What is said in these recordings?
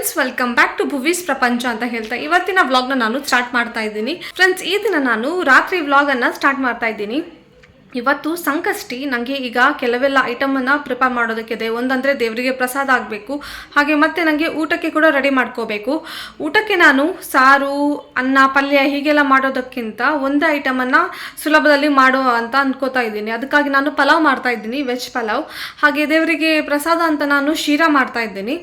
Friends welcome back to Bhuvi's Prapancha ಅಂತ ಹೇಳ್ತಾ ಇವತ್ತಿನ ವ್ಲಾಗ್ನ ನಾನು ಸ್ಟಾರ್ಟ್ ಮಾಡ್ತಾ ಇದ್ದೀನಿ. ಫ್ರೆಂಡ್ಸ್ ಈ ದಿನ ನಾನು ರಾತ್ರಿ ವ್ಲಾಗನ್ನು ಸ್ಟಾರ್ಟ್ ಮಾಡ್ತಾ ಇದ್ದೀನಿ. ಇವತ್ತು ಸಂಕಷ್ಟಿ ನನಗೆ ಈಗ ಕೆಲವೆಲ್ಲ ಐಟಮನ್ನು ಪ್ರಿಪೇರ್ ಮಾಡೋದಕ್ಕಿದೆ ಒಂದಂದರೆ ದೇವರಿಗೆ ಪ್ರಸಾದ ಆಗಬೇಕು. ಹಾಗೆ ಮತ್ತೆ ನನಗೆ ಊಟಕ್ಕೆ ಕೂಡ ರೆಡಿ ಮಾಡ್ಕೋಬೇಕು. ಊಟಕ್ಕೆ ನಾನು ಸಾರು, ಅನ್ನ, ಪಲ್ಯ ಹೀಗೆಲ್ಲ ಮಾಡೋದಕ್ಕಿಂತ ಒಂದು ಐಟಮನ್ನು ಸುಲಭದಲ್ಲಿ ಮಾಡೋ ಅಂತ ಅಂದ್ಕೋತಾ ಇದ್ದೀನಿ. ಅದಕ್ಕಾಗಿ ನಾನು ಪಲಾವ್ ಮಾಡ್ತಾ ಇದ್ದೀನಿ ವೆಜ್ ಪಲಾವ್. ಹಾಗೆ ದೇವರಿಗೆ ಪ್ರಸಾದ ಅಂತ ನಾನು ಶೀರಾ ಮಾಡ್ತಾ ಇದ್ದೀನಿ.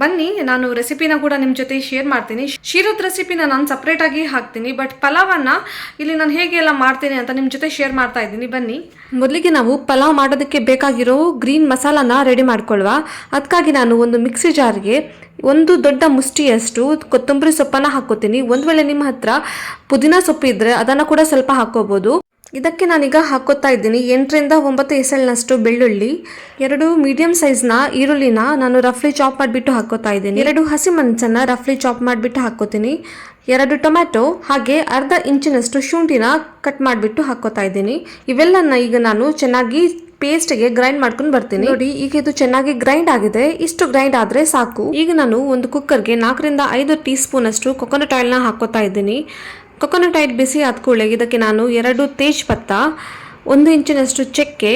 ಬನ್ನಿ, ನಾನು ರೆಸಿಪಿನ ಕೂಡ ನಿಮ್ಮ ಜೊತೆ ಶೇರ್ ಮಾಡ್ತೀನಿ. ಶೀರದ ರೆಸಿಪಿನ ನಾನು ಸಪ್ರೇಟಾಗಿ ಹಾಕ್ತೀನಿ ಬಟ್ ಪಲಾವನ್ನು ಇಲ್ಲಿ ನಾನು ಹೇಗೆ ಎಲ್ಲ ಮಾಡ್ತೀನಿ ಅಂತ ನಿಮ್ಮ ಜೊತೆ ಶೇರ್ ಮಾಡ್ತಾ ಇದ್ದೀನಿ. ಬನ್ನಿ. ಮೊದಲಿಗೆ ನಾವು ಪಲಾವ್ ಮಾಡೋದಕ್ಕೆ ಬೇಕಾಗಿರೋ ಗ್ರೀನ್ ಮಸಾಲಾನ ರೆಡಿ ಮಾಡ್ಕೊಳ್ವ. ಅದಕ್ಕಾಗಿ ನಾನು ಒಂದು ಮಿಕ್ಸಿ ಜಾರ್ಗೆ ಒಂದು ದೊಡ್ಡ ಮುಷ್ಟಿಯಷ್ಟು ಕೊತ್ತಂಬರಿ ಸೊಪ್ಪನ್ನು ಹಾಕೋತೀನಿ ಒಂದು ವೇಳೆ ನಿಮ್ಮ ಹತ್ರ ಪುದೀನ ಸೊಪ್ಪು ಇದ್ದರೆ ಅದನ್ನು ಕೂಡ ಸ್ವಲ್ಪ ಹಾಕೋಬೋದು ಇದಕ್ಕೆ ನಾನೀಗ ಹಾಕೋತಾ ಇದ್ದೀನಿ. ಎಂಟರಿಂದ ಒಂಬತ್ತು ಎಸಳಿನಷ್ಟು ಬೆಳ್ಳುಳ್ಳಿ, ಎರಡು ಮೀಡಿಯಂ ಸೈಜ್ನ ಈರುಳ್ಳಿನ ನಾನು ರಫ್ಲಿ ಚಾಪ್ ಮಾಡಿಬಿಟ್ಟು ಹಾಕೋತಾ ಇದ್ದೀನಿ. ಎರಡು ಹಸಿಮೆಣಸನ್ನು ರಫ್ಲಿ ಚಾಪ್ ಮಾಡಿಬಿಟ್ಟು ಹಾಕೋತೀನಿ. ಎರಡು ಟೊಮ್ಯಾಟೊ, ಹಾಗೆ ಅರ್ಧ ಇಂಚಿನಷ್ಟು ಶುಂಠಿನ ಕಟ್ ಮಾಡಿಬಿಟ್ಟು ಹಾಕೋತಾ ಇದ್ದೀನಿ. ಇವೆಲ್ಲನ ಈಗ ನಾನು ಚೆನ್ನಾಗಿ ಪೇಸ್ಟ್ಗೆ ಗ್ರೈಂಡ್ ಮಾಡ್ಕೊಂಡು ಬರ್ತೀನಿ. ನೋಡಿ, ಈಗ ಇದು ಚೆನ್ನಾಗಿ ಗ್ರೈಂಡ್ ಆಗಿದೆ. ಇಷ್ಟು ಗ್ರೈಂಡ್ ಆದರೆ ಸಾಕು. ಈಗ ನಾನು ಒಂದು ಕುಕ್ಕರ್ಗೆ ನಾಲ್ಕರಿಂದ ಐದು ಟೀ ಸ್ಪೂನಷ್ಟು ಕೊಕೊನಟ್ ಆಯಿಲ್ನ ಹಾಕೋತಾ ಇದ್ದೀನಿ. ಕೊಕೊನಟ್ ಆಯಿಲ್ ಬಿಸಿ ಆದ ಕೂಡಲೇ ಇದಕ್ಕೆ ನಾನು ಎರಡು ತೇಜ್ ಪತ್ತ ಒಂದು ಇಂಚಿನಷ್ಟು ಚಕ್ಕೆ,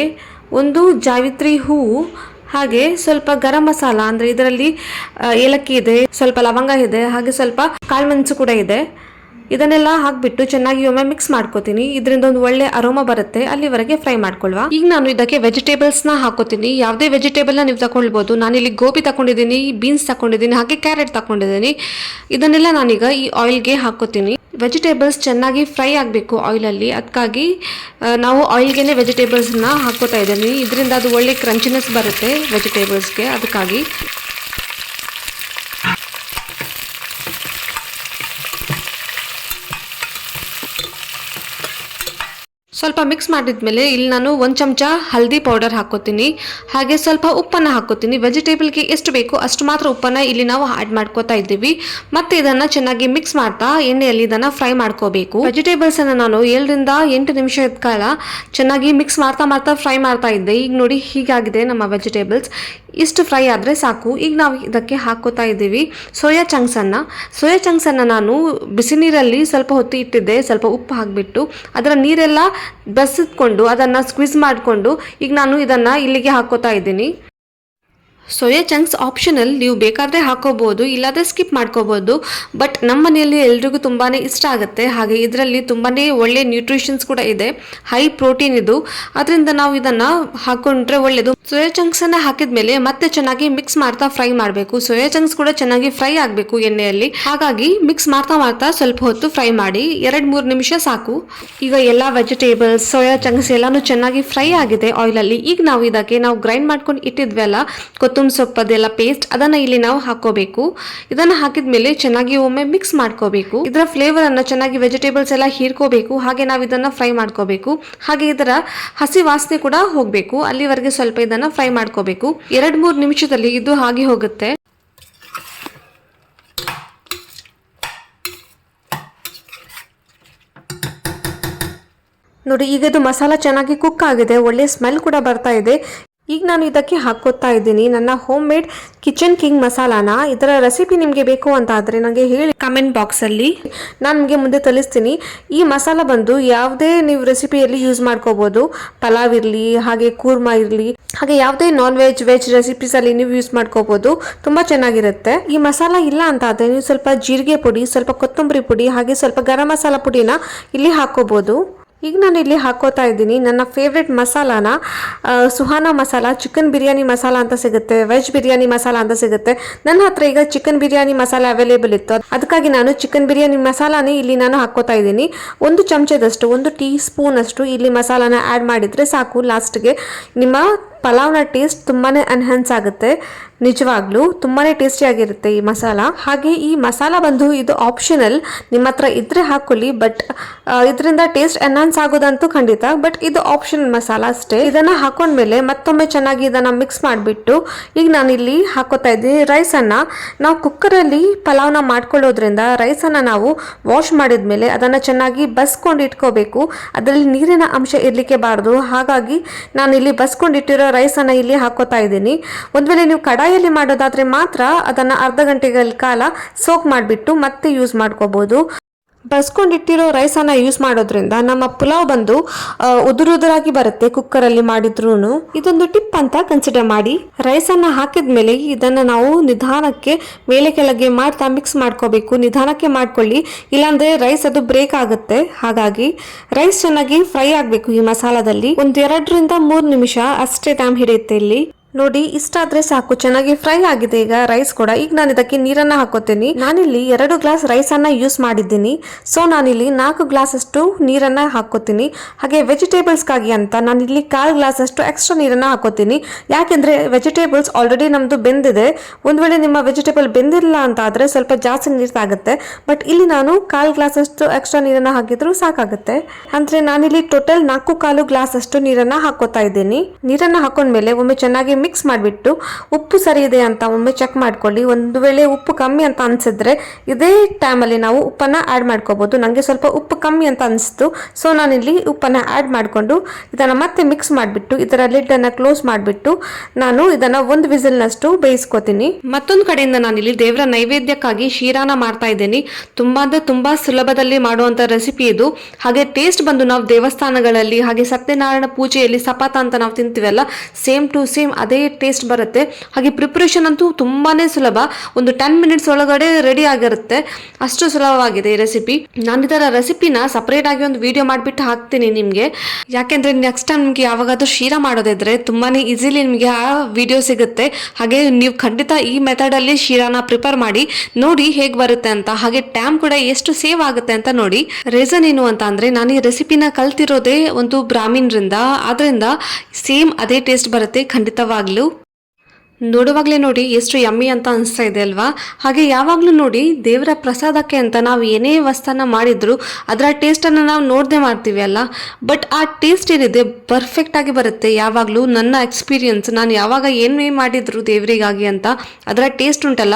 ಒಂದು ಜಾವಿತ್ರಿ ಹೂವು ಹಾಗೆ ಸ್ವಲ್ಪ ಗರಂ ಮಸಾಲ, ಅಂದರೆ ಇದರಲ್ಲಿ ಏಲಕ್ಕಿ ಇದೆ, ಸ್ವಲ್ಪ ಲವಂಗ ಇದೆ, ಹಾಗೆ ಸ್ವಲ್ಪ ಕಾಳುಮೆಣಸು ಕೂಡ ಇದೆ. ಇದನ್ನೆಲ್ಲ ಹಾಕ್ಬಿಟ್ಟು ಚೆನ್ನಾಗಿ ಒಮ್ಮೆ ಮಿಕ್ಸ್ ಮಾಡ್ಕೋತೀನಿ. ಇದರಿಂದ ಒಂದು ಒಳ್ಳೆ ಅರೋಮ ಬರುತ್ತೆ. ಅಲ್ಲಿವರೆಗೆ ಫ್ರೈ ಮಾಡ್ಕೊಳ್ವಾ. ಈಗ ನಾನು ಇದಕ್ಕೆ ವೆಜಿಟೇಬಲ್ಸ್ನ ಹಾಕೋತೀನಿ. ಯಾವುದೇ ವೆಜಿಟೇಬಲ್ನ ನೀವು ನಾನು ಇಲ್ಲಿ ಗೋಬಿ ತಗೊಂಡಿದ್ದೀನಿ ಬೀನ್ಸ್ ತಗೊಂಡಿದ್ದೀನಿ ಹಾಗೆ ಕ್ಯಾರೆಟ್ ತಗೊಂಡಿದ್ದೀನಿ ಇದನ್ನೆಲ್ಲ ನಾನೀಗ ಈ ಆಯಿಲ್ಗೆ ಹಾಕೋತೀನಿ. ವೆಜಿಟೇಬಲ್ಸ್ ಚೆನ್ನಾಗಿ ಫ್ರೈ ಆಗಬೇಕು ಆಯಿಲಲ್ಲಿ ಅದಕ್ಕಾಗಿ ನಾವು ಆಯಿಲ್ಗೆನೆ ವೆಜಿಟೇಬಲ್ಸ್ನ ಹಾಕೋತಾ ಇದ್ದೀನಿ. ಇದರಿಂದ ಅದು ಒಳ್ಳೆ ಕ್ರಂಚಿನೆಸ್ ಬರುತ್ತೆ ವೆಜಿಟೇಬಲ್ಸ್ಗೆ ಅದಕ್ಕಾಗಿ ಸ್ವಲ್ಪ ಮಿಕ್ಸ್ ಮಾಡಿದ್ಮೇಲೆ ಇಲ್ಲಿ ನಾನು ಒಂದು ಚಮಚ ಹಲ್ದಿ ಪೌಡರ್ ಹಾಕೋತೀನಿ ಹಾಗೆ ಸ್ವಲ್ಪ ಉಪ್ಪನ್ನು ಹಾಕೋತೀನಿ ವೆಜಿಟೇಬಲ್ಗೆ ಎಷ್ಟು ಬೇಕೋ ಅಷ್ಟು ಮಾತ್ರ ಉಪ್ಪನ್ನು ಇಲ್ಲಿ ನಾವು ಆ್ಯಡ್ ಮಾಡ್ಕೋತಾ ಇದ್ದೀವಿ. ಮತ್ತು ಇದನ್ನು ಚೆನ್ನಾಗಿ ಮಿಕ್ಸ್ ಮಾಡ್ತಾ ಎಣ್ಣೆಯಲ್ಲಿ ಇದನ್ನು ಫ್ರೈ ಮಾಡ್ಕೋಬೇಕು. ವೆಜಿಟೇಬಲ್ಸನ್ನು ನಾನು ಏಳರಿಂದ ಎಂಟು ನಿಮಿಷದ ಕಾಲ ಚೆನ್ನಾಗಿ ಮಿಕ್ಸ್ ಮಾಡ್ತಾ ಮಾಡ್ತಾ ಫ್ರೈ ಮಾಡ್ತಾ ಇದ್ದೆ. ಈಗ ನೋಡಿ ಹೀಗಾಗಿದೆ ನಮ್ಮ ವೆಜಿಟೇಬಲ್ಸ್ ಇಷ್ಟು ಫ್ರೈ ಆದರೆ ಸಾಕು. ಈಗ ನಾವು ಇದಕ್ಕೆ ಹಾಕೋತಾ ಇದ್ದೀವಿ ಸೋಯಾ ಚಂಕ್ಸನ್ನು ಸೋಯಾ ಚಂಕ್ಸನ್ನು ನಾನು ಬಿಸಿ ನೀರಲ್ಲಿ ಸ್ವಲ್ಪ ಹೊತ್ತು ಇಟ್ಟಿದ್ದೆ. ಸ್ವಲ್ಪ ಉಪ್ಪು ಹಾಕಿಬಿಟ್ಟು. ಅದರ ನೀರೆಲ್ಲ ಬಸಿದ್ಕೊಂಡು ಅದನ್ನು ಸ್ಕ್ವಿಸ್ ಮಾಡಿಕೊಂಡು ಈಗ ನಾನು ಇದನ್ನು ಇಲ್ಲಿಗೆ ಹಾಕೋತಾ ಇದ್ದೀನಿ. ಸೋಯಾ ಚಂಕ್ಸ್ ಆಪ್ಷನಲ್ ನೀವು ಬೇಕಾದರೆ ಹಾಕೋಬೋದು, ಇಲ್ಲಾದರೆ ಸ್ಕಿಪ್ ಮಾಡ್ಕೋಬೋದು. ಬಟ್ ನಮ್ಮ ಮನೆಯಲ್ಲಿ ಎಲ್ರಿಗೂ ತುಂಬಾ ಇಷ್ಟ ಆಗುತ್ತೆ. ಹಾಗೆ ಇದರಲ್ಲಿ ತುಂಬಾ ಒಳ್ಳೆ ನ್ಯೂಟ್ರಿಷನ್ಸ್ ಕೂಡ ಇದೆ. ಹೈ ಪ್ರೋಟೀನ್ ಇದು. ಅದರಿಂದ ನಾವು ಇದನ್ನು ಹಾಕೊಂಡ್ರೆ ಒಳ್ಳೆಯದು ಸೋಯಾ ಚಂಕ್ಸನ್ನು ಹಾಕಿದ ಮೇಲೆ ಮತ್ತೆ ಚೆನ್ನಾಗಿ ಮಿಕ್ಸ್ ಮಾಡ್ತಾ ಫ್ರೈ ಮಾಡಬೇಕು. ಸೋಯಾ ಚಂಕ್ಸ್ ಕೂಡ ಚೆನ್ನಾಗಿ ಫ್ರೈ ಆಗಬೇಕು ಎಣ್ಣೆಯಲ್ಲಿ. ಹಾಗಾಗಿ ಮಿಕ್ಸ್ ಮಾಡ್ತಾ ಮಾಡ್ತಾ ಸ್ವಲ್ಪ ಹೊತ್ತು ಫ್ರೈ ಮಾಡಿ, ಎರಡು ಮೂರು ನಿಮಿಷ ಸಾಕು. ಈಗ ಎಲ್ಲ ವೆಜಿಟೇಬಲ್ಸ್, ಸೋಯಾ ಚಂಕ್ಸ್ ಎಲ್ಲಾನು ಚೆನ್ನಾಗಿ ಫ್ರೈ ಆಗಿದೆ ಆಯಿಲಲ್ಲಿ. ಈಗ ನಾವು ಇದಕ್ಕೆ ನಾವು ಗ್ರೈಂಡ್ ಮಾಡ್ಕೊಂಡು ಇಟ್ಟಿದ್ವಲ್ಲ ಕೊತ್ತಂಬರಿ ಸೊಪ್ಪದೆಲ್ಲ ಪೇಸ್ಟ್ ಅದನ್ನ ಇಲ್ಲಿ ನಾವು ಹಾಕೋಬೇಕು. ಇದನ್ನ ಹಾಕಿದ್ಮೇಲೆ ಚೆನ್ನಾಗಿ ಒಮ್ಮೆ ಮಿಕ್ಸ್ ಮಾಡ್ಕೋಬೇಕು. ಇದರ ಫ್ಲೇವರ್ ಅನ್ನ ಚೆನ್ನಾಗಿ ವೆಜಿಟೇಬಲ್ಸ್ ಎಲ್ಲ ಹೀರ್ಕೋಬೇಕು. ಹಾಗೆ ನಾವು ಇದನ್ನ ಫ್ರೈ ಮಾಡ್ಕೋಬೇಕು. ಹಾಗೆ ಇದರ ಹಸಿ ವಾಸನೆ ಕೂಡ ಹೋಗಬೇಕು. ಅಲ್ಲಿವರೆಗೆ ಸ್ವಲ್ಪ ಇದನ್ನ ಫ್ರೈ ಮಾಡ್ಕೋಬೇಕು. ಎರಡ್ ಮೂರು ನಿಮಿಷದಲ್ಲಿ ಇದು ಹಾಗೆ ಹೋಗುತ್ತೆ. ನೋಡಿ, ಈಗ ಇದು ಮಸಾಲ ಚೆನ್ನಾಗಿ ಕುಕ್ ಆಗಿದೆ. ಒಳ್ಳೆ ಸ್ಮೆಲ್ ಕೂಡ ಬರ್ತಾ ಇದೆ. ಈಗ ನಾನು ಇದಕ್ಕೆ ಹಾಕೋತಾ ಇದ್ದೀನಿ. ನನ್ನ ಹೋಮ್ ಮೇಡ್ ಕಿಚನ್ ಕಿಂಗ್ ಮಸಾಲಾನ ಇದರ ರೆಸಿಪಿ ನಿಮಗೆ ಬೇಕು ಅಂತ ಆದರೆ ನನಗೆ ಹೇಳಿ ಕಮೆಂಟ್ ಬಾಕ್ಸಲ್ಲಿ ನಾನು ನಿಮಗೆ ಮುಂದೆ ತಲಿಸ್ತೀನಿ. ಈ ಮಸಾಲ ಬಂದು ಯಾವುದೇ ನೀವು ರೆಸಿಪಿಯಲ್ಲಿ ಯೂಸ್ ಮಾಡ್ಕೋಬೋದು. ಪಲಾವ್ ಇರಲಿ, ಹಾಗೆ ಕೂರ್ಮಾ ಇರಲಿ, ಹಾಗೆ ಯಾವುದೇ ನಾನ್ ವೆಜ್ ವೆಜ್ ರೆಸಿಪೀಸಲ್ಲಿ ನೀವು ಯೂಸ್ ಮಾಡ್ಕೋಬೋದು. ತುಂಬ ಚೆನ್ನಾಗಿರುತ್ತೆ. ಈ ಮಸಾಲ ಇಲ್ಲ ಅಂತ ಆದರೆ ನೀವು ಸ್ವಲ್ಪ ಜೀರಿಗೆ ಪುಡಿ, ಸ್ವಲ್ಪ ಕೊತ್ತಂಬರಿ ಪುಡಿ, ಹಾಗೆ ಸ್ವಲ್ಪ ಗರಂ ಮಸಾಲ ಪುಡಿನ ಇಲ್ಲಿ ಹಾಕೋಬೋದು. ಈಗ ನಾನು ಇಲ್ಲಿ ಹಾಕೋತಾ ಇದ್ದೀನಿ. ನನ್ನ ಫೇವ್ರೆಟ್ ಮಸಾಲಾನ ಸುಹಾನ ಮಸಾಲ ಚಿಕನ್ ಬಿರಿಯಾನಿ ಮಸಾಲ ಅಂತ ಸಿಗುತ್ತೆ ವೆಜ್ ಬಿರಿಯಾನಿ ಮಸಾಲ ಅಂತ ಸಿಗುತ್ತೆ. ನನ್ನ ಹತ್ರ ಈಗ ಚಿಕನ್ ಬಿರಿಯಾನಿ ಮಸಾಲ ಅವೈಲೇಬಲ್ ಇತ್ತು. ಅದಕ್ಕಾಗಿ ನಾನು ಚಿಕನ್ ಬಿರಿಯಾನಿ ಮಸಾಲಾನೇ ಇಲ್ಲಿ ನಾನು ಹಾಕೋತಾ ಇದ್ದೀನಿ. ಒಂದು ಚಮಚದಷ್ಟು, ಒಂದು ಟೀ ಸ್ಪೂನಷ್ಟು ಇಲ್ಲಿ ಮಸಾಲಾನ ಆ್ಯಡ್ ಮಾಡಿದರೆ ಸಾಕು ಲಾಸ್ಟ್ಗೆ ನಿಮ್ಮ ಪಲಾವ್ನ ಟೇಸ್ಟ್ ತುಂಬಾ ಎನ್ಹ್ಯಾನ್ಸ್ ಆಗುತ್ತೆ. ನಿಜವಾಗ್ಲೂ ತುಂಬಾ ಟೇಸ್ಟಿಯಾಗಿರುತ್ತೆ ಈ ಮಸಾಲ. ಹಾಗೆ ಈ ಮಸಾಲ ಬಂದು ಇದು ಆಪ್ಷನಲ್ ನಿಮ್ಮ ಹತ್ರ ಇದ್ರೆ ಹಾಕೊಳ್ಳಿ ಬಟ್ ಇದರಿಂದ ಟೇಸ್ಟ್ ಎನ್ಹಾನ್ಸ್ ಆಗೋದಂತೂ ಖಂಡಿತ ಬಟ್ ಇದು ಆಪ್ಷನಲ್ ಮಸಾಲ ಅಷ್ಟೇ. ಇದನ್ನ ಹಾಕೊಂಡ್ಮೇಲೆ ಮತ್ತೊಮ್ಮೆ ಚೆನ್ನಾಗಿ ಇದನ್ನ ಮಿಕ್ಸ್ ಮಾಡಿಬಿಟ್ಟು, ಈಗ ನಾನು ಇಲ್ಲಿ ಹಾಕೋತಾ ಇದ್ದೀನಿ ರೈಸನ್ನು ನಾವು ಕುಕ್ಕರಲ್ಲಿ ಪಲಾವ್ನ ಮಾಡ್ಕೊಳ್ಳೋದ್ರಿಂದ ರೈಸನ್ನು ನಾವು ವಾಶ್ ಮಾಡಿದ್ಮೇಲೆ ಅದನ್ನು ಚೆನ್ನಾಗಿ ಬಸ್ಕೊಂಡು ಇಟ್ಕೋಬೇಕು. ಅದರಲ್ಲಿ ನೀರಿನ ಅಂಶ ಇರಲಿಕ್ಕೆ ಬಾರ್ದು. ಹಾಗಾಗಿ ನಾನು ಇಲ್ಲಿ ಬಸ್ಕೊಂಡು ಇಟ್ಟಿರೋ ರೈಸನ್ನು ಇಲ್ಲಿ ಹಾಕೋತಾ ಇದ್ದೀನಿ. ಒಂದು ವೇಳೆ ನೀವು ಕಡಾಯಲ್ಲಿ ಮಾಡೋದಾದರೆ ಮಾತ್ರ ಅದನ್ನು ಅರ್ಧ ಗಂಟೆಗಳ ಕಾಲ ಸೋಕ್ ಮಾಡಿಬಿಟ್ಟು ಮತ್ತೆ ಯೂಸ್ ಮಾಡ್ಕೋಬೋದು. ಬಸ್ಕೊಂಡಿಟ್ಟಿರೋ ರೈಸನ್ನು ಯೂಸ್ ಮಾಡೋದ್ರಿಂದ ನಮ್ಮ ಪುಲಾವ್ ಬಂದು ಉದುರುದುರಾಗಿ ಬರುತ್ತೆ ಕುಕ್ಕರಲ್ಲಿ ಮಾಡಿದ್ರೂ ಇದೊಂದು ಟಿಪ್ ಅಂತ ಕನ್ಸಿಡರ್ ಮಾಡಿ. ರೈಸನ್ನು ಹಾಕಿದ ಮೇಲೆ ಇದನ್ನು ನಾವು ನಿಧಾನಕ್ಕೆ ಮೇಲೆ ಕೆಳಗೆ ಮಾಡ್ತಾ ಮಿಕ್ಸ್ ಮಾಡ್ಕೋಬೇಕು. ನಿಧಾನಕ್ಕೆ ಮಾಡ್ಕೊಳ್ಳಿ. ಇಲ್ಲಾಂದ್ರೆ ರೈಸ್ ಅದು ಬ್ರೇಕ್ ಆಗುತ್ತೆ. ಹಾಗಾಗಿ ರೈಸ್ ಚೆನ್ನಾಗಿ ಫ್ರೈ ಆಗಬೇಕು ಈ ಮಸಾಲದಲ್ಲಿ. ಒಂದು ಎರಡರಿಂದ ಮೂರು ನಿಮಿಷ ಅಷ್ಟೇ ಟೈಮ್ ಹಿಡಿಯುತ್ತೆ ಇಲ್ಲಿ. ನೋಡಿ, ಇಷ್ಟಾದ್ರೆ ಸಾಕು. ಚೆನ್ನಾಗಿ ಫ್ರೈ ಆಗಿದೆ. ಈಗ ರೈಸ್ ಕೂಡ. ಈಗ ನಾನು ಇದಕ್ಕೆ ನೀರನ್ನ ಹಾಕೋತೀನಿ. ನಾನಿಲ್ಲಿ ಎರಡು ಗ್ಲಾಸ್ ರೈಸ್ ಅನ್ನ ಯೂಸ್ ಮಾಡಿದ್ದೀನಿ. ಸೊ ನಾನಿಲ್ಲಿ ನಾಲ್ಕು ಗ್ಲಾಸ್ ಅಷ್ಟು ನೀರನ್ನ ಹಾಕೋತೀನಿ. ಹಾಗೆ ವೆಜಿಟೇಬಲ್ಸ್ಗಾಗಿ ಅಂತ ನಾನಿಲ್ಲಿ ಕಾಲು ಗ್ಲಾಸ್ ಅಷ್ಟು ಎಕ್ಸ್ಟ್ರಾ ನೀರನ್ನ ಹಾಕೋತೀನಿ. ಯಾಕೆಂದ್ರೆ ವೆಜಿಟೇಬಲ್ಸ್ ಆಲ್ರೆಡಿ ನಮ್ದು ಬೆಂದಿದೆ. ಒಂದ್ ವೇಳೆ ನಿಮ್ಮ ವೆಜಿಟೇಬಲ್ ಬೆಂದಿಲ್ಲ ಅಂತ ಆದ್ರೆ ಸ್ವಲ್ಪ ಜಾಸ್ತಿ ನೀರು ತಾಗುತ್ತೆ ಬಟ್ ಇಲ್ಲಿ ನಾನು ಕಾಲ್ ಗ್ಲಾಸ್ ಅಷ್ಟು ಎಕ್ಸ್ಟ್ರಾ ನೀರನ್ನ ಹಾಕಿದ್ರು ಸಾಕಾಗುತ್ತೆ. ಅಂದ್ರೆ ನಾನಿಲ್ಲಿ ಟೋಟಲ್ ನಾಲ್ಕು ಕಾಲು ಗ್ಲಾಸ್ ಅಷ್ಟು ನೀರನ್ನ ಹಾಕೋತಾ ಇದ್ದೀನಿ. ನೀರನ್ನ ಹಾಕೊಂಡ್ಮೇಲೆ ಒಮ್ಮೆ ಚೆನ್ನಾಗಿ ಮಿಕ್ಸ್ ಮಾಡಿಬಿಟ್ಟು ಉಪ್ಪು ಸರಿ ಇದೆ ಅಂತ ಒಮ್ಮೆ ಚೆಕ್ ಮಾಡ್ಕೊಳ್ಳಿ. ಒಂದು ವೇಳೆ ಉಪ್ಪು ಕಮ್ಮಿ ಅಂತ ಅನ್ಸಿದ್ರೆ ಇದೇ ಟೈಮಲ್ಲಿ ನಾವು ಉಪ್ಪನ್ನ ಆ್ಯಡ್ ಮಾಡ್ಕೋಬೋದು. ನನಗೆ ಸ್ವಲ್ಪ ಉಪ್ಪು ಕಮ್ಮಿ ಅಂತ ಅನಿಸ್ತು ಸೊ ನಾನಿಲ್ಲಿ ಉಪ್ಪನ್ನ ಆ್ಯಡ್ ಮಾಡಿಕೊಂಡು ಇದನ್ನು ಮತ್ತೆ ಮಿಕ್ಸ್ ಮಾಡಿಬಿಟ್ಟು ಇದರ ಲಿಡ್ಡನ್ನು ಕ್ಲೋಸ್ ಮಾಡಿಬಿಟ್ಟು ನಾನು ಇದನ್ನು ಒಂದು ವಿಸಿಲ್ನಷ್ಟು ಬೇಯಿಸ್ಕೋತೀನಿ. ಮತ್ತೊಂದು ಕಡೆಯಿಂದ ನಾನಿಲ್ಲಿ ದೇವರ ನೈವೇದ್ಯಕ್ಕಾಗಿ ಶೀರಾನ ಮಾಡ್ತಾ ಇದ್ದೀನಿ. ತುಂಬ ಅಂದರೆ ತುಂಬಾ ಸುಲಭದಲ್ಲಿ ಮಾಡುವಂಥ ರೆಸಿಪಿ ಇದು. ಹಾಗೆ ಟೇಸ್ಟ್ ಬಂದು ನಾವು ದೇವಸ್ಥಾನಗಳಲ್ಲಿ ಹಾಗೆ ಸತ್ಯನಾರಾಯಣ ಪೂಜೆಯಲ್ಲಿ ಸಪಾತ ಅಂತ ನಾವು ತಿಂತೀವಲ್ಲ ಸೇಮ್ ಟು ಸೇಮ್ ಅದೇ ಟೇಸ್ಟ್ ಬರುತ್ತೆ. ಹಾಗೆ ಪ್ರಿಪ್ರೇಷನ್ ಅಂತೂ ತುಂಬಾನೇ ಸುಲಭ. ಒಂದು ಟೆನ್ ಮಿನಿಟ್ಸ್ ಒಳಗಡೆ ರೆಡಿ ಆಗಿರುತ್ತೆ. ಅಷ್ಟು ಸುಲಭವಾಗಿದೆ ಈ ರೆಸಿಪಿ ನಾನು ಇದರ ರೆಸಿಪಿನ ಸಪರೇಟ್ ಆಗಿ ಒಂದು ವಿಡಿಯೋ ಮಾಡಿಬಿಟ್ಟು ಹಾಕ್ತೀನಿ ನಿಮಗೆ. ಯಾಕೆಂದ್ರೆ ನೆಕ್ಸ್ಟ್ ಟೈಮ್ ನಿಮಗೆ ಯಾವಾಗಾದ್ರೂ ಶೀರಾ ಮಾಡೋದಿದ್ರೆ ತುಂಬಾನೇ ಈಸಿಲಿ ನಿಮಗೆ ಆ ವಿಡಿಯೋ ಸಿಗುತ್ತೆ. ಹಾಗೆ ನೀವು ಖಂಡಿತ ಈ ಮೆಥಡಲ್ಲಿ ಶೀರಾನ ಪ್ರಿಪೇರ್ ಮಾಡಿ, ನೋಡಿ ಹೇಗೆ ಬರುತ್ತೆ ಅಂತ, ಹಾಗೆ ಟ್ಯಾಮ್ ಕೂಡ ಎಷ್ಟು ಸೇವ್ ಆಗುತ್ತೆ ಅಂತ ನೋಡಿ. ರೀಸನ್ ಏನು ಅಂತ ಅಂದ್ರೆ ನಾನು ಈ ರೆಸಿಪಿನ ಕಲ್ತಿರೋದೇ ಒಂದು ಬ್ರಾಹ್ಮಿನ್ರಿಂದ ಆದ್ರಿಂದ ಸೇಮ್ ಅದೇ ಟೇಸ್ಟ್ ಬರುತ್ತೆ ಖಂಡಿತವಾಗ್ಲೂ ನೋಡುವಾಗಲೇ ನೋಡಿ, ಎಷ್ಟು ಯಮ್ಮಿ ಅಂತ ಅನಿಸ್ತಾ ಇದೆ ಅಲ್ವಾ? ಹಾಗೆ ಯಾವಾಗಲೂ ನೋಡಿ, ದೇವರ ಪ್ರಸಾದಕ್ಕೆ ಅಂತ ನಾವು ಏನೇ ವಸ್ತನ ಮಾಡಿದ್ರು, ಅದರ ಟೇಸ್ಟನ್ನು ನಾವು ನೋಡದೆ ಮಾಡ್ತೀವಿ ಅಲ್ಲ? ಬಟ್ ಆ ಟೇಸ್ಟ್ ಏನಿದೆ ಪರ್ಫೆಕ್ಟ್ ಆಗಿ ಬರುತ್ತೆ. ಯಾವಾಗಲೂ ನನ್ನ ಎಕ್ಸ್ಪೀರಿಯನ್ಸ್ ನಾನು ಯಾವಾಗ ಏನೇ ಮಾಡಿದ್ರು ದೇವರಿಗಾಗಿ ಅಂತ ಅದರ ಟೇಸ್ಟ್ ಉಂಟಲ್ಲ?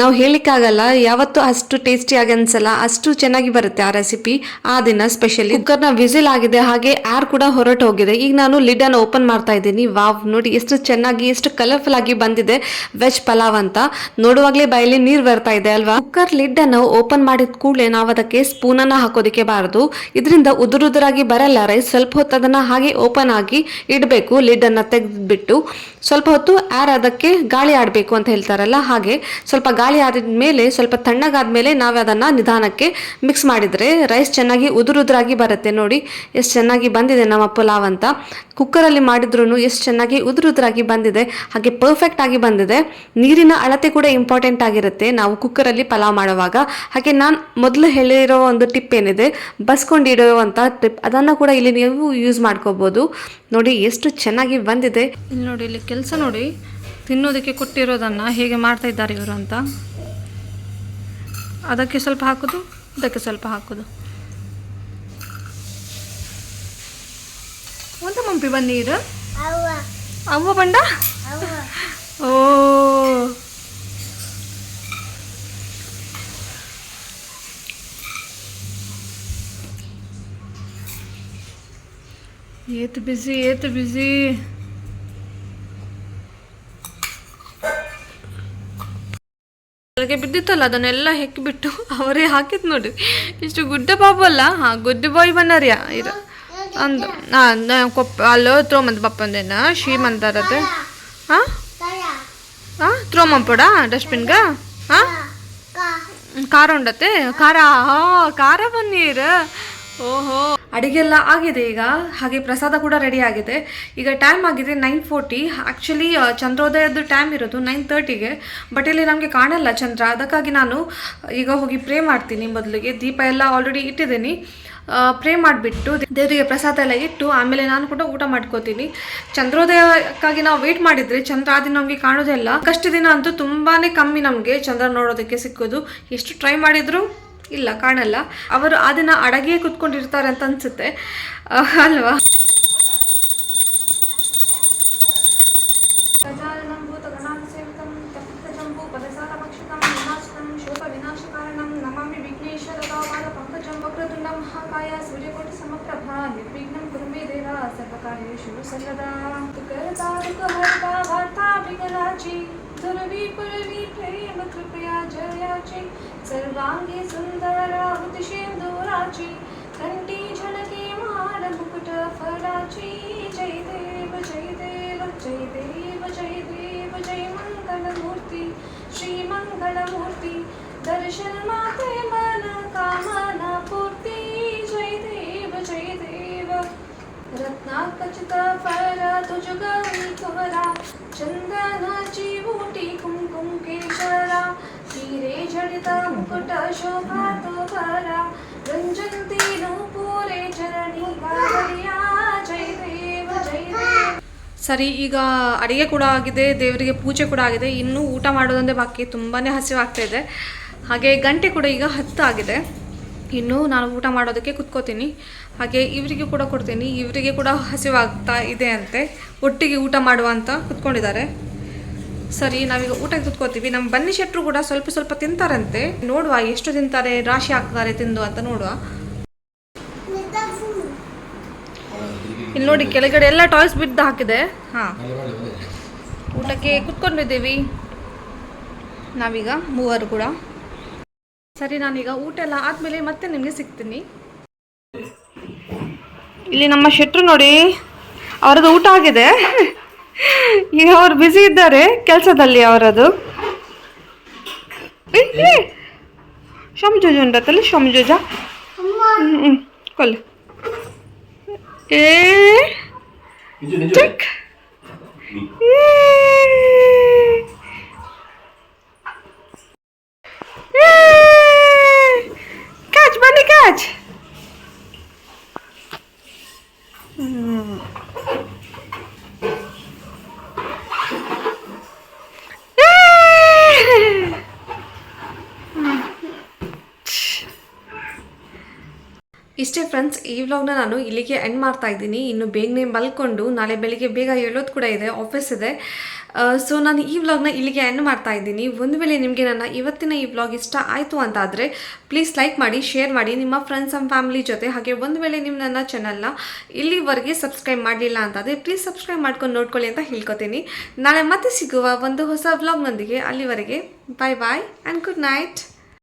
ನಾವು ಹೇಳಲಿಕ್ಕಾಗಲ್ಲ ಯಾವತ್ತು ಅಷ್ಟು ಟೇಸ್ಟಿಯಾಗಿ ಅನ್ಸಲ್ಲ, ಅಷ್ಟು ಚೆನ್ನಾಗಿ ಬರುತ್ತೆ ಆ ರೆಸಿಪಿ ಆ ದಿನ ಸ್ಪೆಷಲಿ ಕುಕ್ಕರ್ನ ವಿಸಿಲ್ ಆಗಿದೆ, ಹಾಗೆ ಆರ್ ಕೂಡ ಹೊರಟು ಹೋಗಿದೆ ಈಗ ನಾನು ಲಿಡ್ ಅನ್ನು ಓಪನ್ ಮಾಡ್ತಾ ಇದ್ದೀನಿ. ವಾವ್, ನೋಡಿ, ಎಷ್ಟು ಚೆನ್ನಾಗಿ, ಎಷ್ಟು ಕಲರ್ಫುಲ್ ಆಗಿ ಬಂದಿದೆ. ವೆಜ್ ಪಲಾವ್ ಅಂತ. ನೋಡುವಾಗಲೇ ಬಾಯಲ್ಲಿ ನೀರು ಬರ್ತಾ ಇದೆ ಅಲ್ವಾ? ಕುಕ್ಕರ್ ಲಿಡ್ ಅನ್ನು ಓಪನ್ ಮಾಡಿದ ಕೂಡಲೇ ನಾವು ಅದಕ್ಕೆ ಸ್ಪೂನ್ ಅನ್ನ ಹಾಕೋದಕ್ಕೆ ಬಾರದು. ಇದರಿಂದ ಉದುರುದುರಾಗಿ ಬರಲ್ಲ. ರೈಸ್ ಸ್ವಲ್ಪ ಹೊತ್ತು ಅದನ್ನ ಹಾಗೆ ಓಪನ್ ಆಗಿ ಇಡಬೇಕು. ಲಿಡ್ ಅನ್ನ ತೆಗೆದ್ಬಿಟ್ಟು. ಸ್ವಲ್ಪ ಹೊತ್ತು ಏರ್ ಅದಕ್ಕೆ ಗಾಳಿ ಆಡಬೇಕು ಅಂತ ಹೇಳ್ತಾರಲ್ಲ, ಹಾಗೆ ಸ್ವಲ್ಪ ಗಾಳಿ ಆಡಿದ ಮೇಲೆ, ಸ್ವಲ್ಪ ತಣ್ಣಗಾದ ಮೇಲೆ ನಾವು ಅದನ್ನು ನಿಧಾನಕ್ಕೆ ಮಿಕ್ಸ್ ಮಾಡಿದರೆ ರೈಸ್ ಚೆನ್ನಾಗಿ ಉದುರುದ್ರಾಗಿ ಬರುತ್ತೆ ನೋಡಿ. ಎಷ್ಟು ಚೆನ್ನಾಗಿ ಬಂದಿದೆ ನಮ್ಮ ಪುಲಾವ್ ಅಂತ. ಕುಕ್ಕರಲ್ಲಿ ಮಾಡಿದ್ರೂ ಎಷ್ಟು ಚೆನ್ನಾಗಿ ಉದುರುದ್ರಾಗಿ ಬಂದಿದೆ. ಹಾಗೆ ಪರ್ಫೆಕ್ಟ್ ಆಗಿ ಬಂದಿದೆ. ನೀರಿನ ಅಳತೆ ಕೂಡ ಇಂಪಾರ್ಟೆಂಟ್ ಆಗಿರುತ್ತೆ. ನಾವು ಕುಕ್ಕರಲ್ಲಿ ಪಲಾವ್ ಮಾಡುವಾಗ. ಹಾಗೆ ನಾನು ಮೊದಲು ಹೇಳಿರೋ ಒಂದು ಟಿಪ್ ಏನಿದೆ ಬಸ್ಕೊಂಡಿಡುವಂಥ ಟಿಪ್ ಅದನ್ನು ಕೂಡ ಇಲ್ಲಿ ನೀವು ಯೂಸ್ ಮಾಡ್ಕೋಬೋದು. ನೋಡಿ, ಎಷ್ಟು ಚೆನ್ನಾಗಿ ಬಂದಿದೆ. ಇಲ್ಲಿ ನೋಡಿ, ಇಲ್ಲಿ ಕೆಲಸ ನೋಡಿ ತಿನ್ನೋದಕ್ಕೆ ಕೊಟ್ಟಿರೋದನ್ನು ಹೇಗೆ ಮಾಡ್ತಾ ಇದ್ದಾರೆ ಇವರು ಅಂತ. ಅದಕ್ಕೆ ಸ್ವಲ್ಪ ಹಾಕೋದು ಇದಕ್ಕೆ ಸ್ವಲ್ಪ ಹಾಕೋದು. ಒಂದು ಮಂಪಿ ಬನ್ನೀರು. ಅವ್ವ. ಬಂಡ ಓ. ಏತ್ ಬಿಸಿ ಏತ್ ಬಿಸಿ ಬೆಳಗ್ಗೆ ಬಿದ್ದಿತ್ತಲ್ಲ, ಅದನ್ನೆಲ್ಲ ಹೆಕ್ಕಿಬಿಟ್ಟು ಅವರೇ ಹಾಕಿದ್ ನೋಡಿ. ಇಷ್ಟು ಗುಡ್ಡ ಪಾಪ ಅಲ್ಲ? ಹಾ, ಗುಡ್ಡ ಬಾಯ್ ಬನ್ನರ್ಯ ಇರ ಅಂದು ನಾ ಕೊಪ್ಪ, ಅಲ್ಲೋ ತ್ರೋಮಂತ ಪಪ್ಪಂದೇನ ಶ್ರೀಮಂತರತ್ತೆ ಹಾಂ? ಹಾಂ ತ್ರೋಮಂಪಡ ಡಸ್ಟ್ಬಿನ್ಗ? ಹಾಂ? ಖಾರ ಉಂಡತ್ತೆ? ಖಾರ, ಹಾ, ಖಾರ ಬನ್ನೀರ ಓಹೋ. ಅಡಿಗೆ ಎಲ್ಲ ಆಗಿದೆ ಈಗ. ಹಾಗೆ ಪ್ರಸಾದ ಕೂಡ ರೆಡಿ ಆಗಿದೆ. ಈಗ ಟೈಮ್ ಆಗಿದೆ ನೈನ್ ಫೋರ್ಟಿ ಆ್ಯಕ್ಚುಲಿ ಚಂದ್ರೋದಯದ ಟೈಮ್ ಇರೋದು ನೈನ್ ತರ್ಟಿಗೆ ಬಟ್ ಇಲ್ಲಿ ನಮಗೆ ಕಾಣಲ್ಲ ಚಂದ್ರ. ಅದಕ್ಕಾಗಿ ನಾನು ಈಗ ಹೋಗಿ ಪ್ರೇ ಮಾಡ್ತೀನಿ ಮೊದಲಿಗೆ. ದೀಪ ಎಲ್ಲ ಆಲ್ರೆಡಿ ಇಟ್ಟಿದ್ದೀನಿ. ಪ್ರೇ ಮಾಡಿಬಿಟ್ಟು ದೇವರಿಗೆ ಪ್ರಸಾದ ಎಲ್ಲ ಇಟ್ಟು ಆಮೇಲೆ ನಾನು ಕೂಡ ಊಟ ಮಾಡ್ಕೋತೀನಿ. ಚಂದ್ರೋದಯಕ್ಕಾಗಿ ನಾವು ವೇಟ್ ಮಾಡಿದರೆ ಚಂದ್ರ ಆ ದಿನ ನಮಗೆ ಕಾಣೋದೇ ಇಲ್ಲ. ಕಷ್ಟ ದಿನ ಅಂತೂ ತುಂಬಾ ಕಮ್ಮಿ ನಮಗೆ ಚಂದ್ರ ನೋಡೋದಕ್ಕೆ ಸಿಕ್ಕೋದು. ಎಷ್ಟು ಟ್ರೈ ಮಾಡಿದ್ರು ಇಲ್ಲ, ಕಾಣಲ್ಲ. ಅವರು ಅದನ್ನ ದಿನ ಅಡಗೆ ಕುತ್ಕೊಂಡಿರ್ತಾರೆ ಅಂತ ಅನ್ಸುತ್ತೆ. ಅಲ್ವಾ? ಸರ್ವಕಾರ್ಯೇಶು ಸರ್ವದಾ ಕರ್ತಾ ಪದಸಾರಭಕ್ಷಿತಂ ವಾರ್ತಾ ಶೋಕವಿನಾಶಕಾರಣಂ सर्वी पळवी प्रेम कृपया जयाचे सर्वांगी सुंदर राहुत कंटी झलके माल मुकुट फराची जय देव जय देव जय देव जय देव जय मंगलमूर्ती श्री मंगलमूर्ती दर्शन माते मन कामना पूर्ती जय देव जय देव रत्नाकचित फळ तुझ गौरी ಚಂದನಾಚಿ ಊಟಿ ಕುಂಕುಂ ಕೇಶರ ಸೀರೆ ಜಡಿತ ಮುಕುಟ ಶೋಭಾ ತೋಬರ ರಂಜಂತಿ ನೂಪೂರೆ ಚರಣಿ ಗಾಬರಿಯ ಜಯ ದೇವ, ಜಯ ಸರಿ, ಈಗ ಅಡುಗೆ ಕೂಡ ಆಗಿದೆ, ದೇವರಿಗೆ ಪೂಜೆ ಕೂಡ ಆಗಿದೆ, ಇನ್ನೂ ಊಟ ಮಾಡೋದೊಂದೇ ಬಾಕಿ ತುಂಬಾ ಹಸಿವಾಗ್ತಾ ಇದೆ. ಹಾಗೆ ಗಂಟೆ ಕೂಡ ಈಗ ಹತ್ತು ಆಗಿದೆ ಇನ್ನು ನಾನು ಊಟ ಮಾಡೋದಕ್ಕೆ ಕುತ್ಕೋತೀನಿ. ಹಾಗೆ ಇವರಿಗೆ ಕೂಡ ಕೊಡ್ತೀನಿ. ಇವರಿಗೆ ಕೂಡ ಹಸಿವಾಗ್ತಾ ಇದೆ ಅಂತೆ. ಒಟ್ಟಿಗೆ ಊಟ ಮಾಡುವ ಅಂತ ಕುತ್ಕೊಂಡಿದ್ದಾರೆ. ಸರಿ, ನಾವೀಗ ಊಟಕ್ಕೆ ಕುತ್ಕೋತೀವಿ. ನಮ್ಮ ಬನ್ನಿ ಶೆಟ್ರು ಕೂಡ ಸ್ವಲ್ಪ ಸ್ವಲ್ಪ ತಿಂತಾರಂತೆ. ನೋಡುವ ಎಷ್ಟು ತಿಂತಾರೆ, ರಾಶಿ ಹಾಕ್ತಾರೆ, ತಿಂದು ಅಂತ ನೋಡುವ. ಇಲ್ಲಿ ನೋಡಿ, ಕೆಳಗಡೆ ಎಲ್ಲ ಟಾಯ್ಸ್ ಬಿದ್ದು ಹಾಕಿದೆ. ಹಾಂ. ಊಟಕ್ಕೆ ಕುತ್ಕೊಂಡಿದ್ದೀವಿ. ನಾವೀಗ ಮೂವರು ಕೂಡ. ಸರಿ ನಾನೀಗ ಊಟ ಎಲ್ಲ ಆದಮೇಲೆ ಮತ್ತೆ ನಿಮಗೆ ಸಿಗ್ತೀನಿ. ಇಲ್ಲಿ ನಮ್ಮ ಶೆಟ್ರು ನೋಡಿ ಅವರದ್ದು ಊಟ ಆಗಿದೆ. ಈಗ ಅವ್ರು ಬ್ಯುಸಿ ಇದ್ದಾರೆ ಕೆಲಸದಲ್ಲಿ ಅವರದು. ಶಮ್ಜುಜ ಉಂಟತ್ತಲ್ಲ ಶಮ್ಜುಜ ಹ್ಞೂ ಹ್ಞೂ ಕೊಲ್ಲು. ಏ ನಿಜ ನಿಜ. ಚೆಕ್. ಕ್ಯಾಚ್ ಬನ್ನಿ ಕ್ಯಾಚ್ ಇಷ್ಟೇ ಫ್ರೆಂಡ್ಸ್ ಈ ವ್ಲಾಗ್ನ ನಾನು ಇಲ್ಲಿಗೆ ಎಂಡ್ ಮಾಡ್ತಾ ಇದ್ದೀನಿ. ಇನ್ನು ಬೇಗನೆ ಮಲ್ಕೊಂಡು ನಾಳೆ ಬೆಳಿಗ್ಗೆ ಬೇಗ ಹೇಳೋದು ಕೂಡ ಇದೆ ಆಫೀಸ್ ಇದೆ. ಸೊ ನಾನು ಈ ವ್ಲಾಗ್ನ ಇಲ್ಲಿಗೆ ಎಂಡ್ ಮಾಡ್ತಾ ಇದ್ದೀನಿ. ಒಂದು ವೇಳೆ ನಿಮಗೆ ನನ್ನ ಇವತ್ತಿನ ಈ ವ್ಲಾಗ್ ಇಷ್ಟ ಆಯಿತು ಅಂತಾದರೆ ಪ್ಲೀಸ್ ಲೈಕ್ ಮಾಡಿ ಶೇರ್ ಮಾಡಿ ನಿಮ್ಮ ಫ್ರೆಂಡ್ಸ್ ಆ್ಯಂಡ್ ಫ್ಯಾಮಿಲಿ ಜೊತೆ. ಹಾಗೆ ಒಂದು ವೇಳೆ ನಿಮ್ಮ ನನ್ನ ಚಾನಲ್ನ ಇಲ್ಲಿವರೆಗೆ ಸಬ್ಸ್ಕ್ರೈಬ್ ಮಾಡಲಿಲ್ಲ ಅಂತಾದರೆ ಪ್ಲೀಸ್ ಸಬ್ಸ್ಕ್ರೈಬ್ ಮಾಡ್ಕೊಂಡು ನೋಡ್ಕೊಳ್ಳಿ ಅಂತ ಹೇಳ್ಕೊತೀನಿ. ನಾಳೆ ಮತ್ತೆ ಸಿಗುವ ಒಂದು ಹೊಸ ವ್ಲಾಗ್ನೊಂದಿಗೆ ಅಲ್ಲಿವರೆಗೆ bye bye and good night